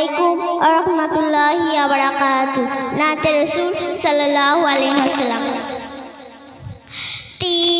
আলাইকুম রহমতুল্লাহি আবরাকাতু নাতে রসুল সাল্লাল্লাহু আলাইহি তিন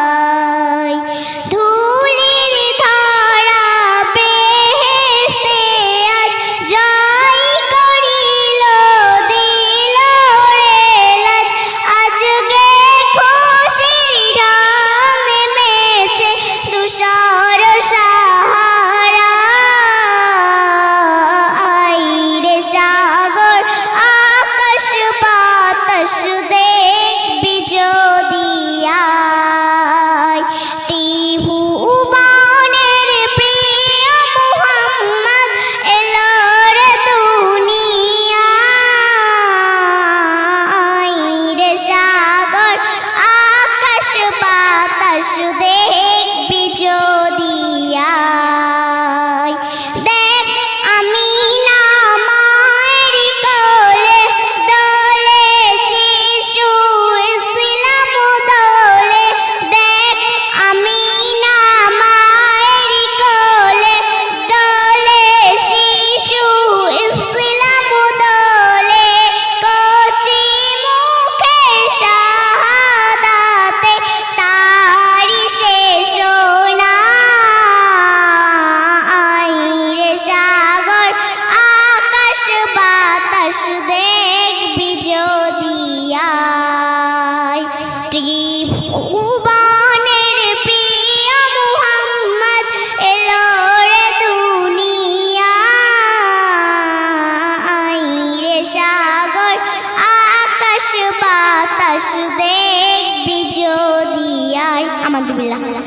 should আসবে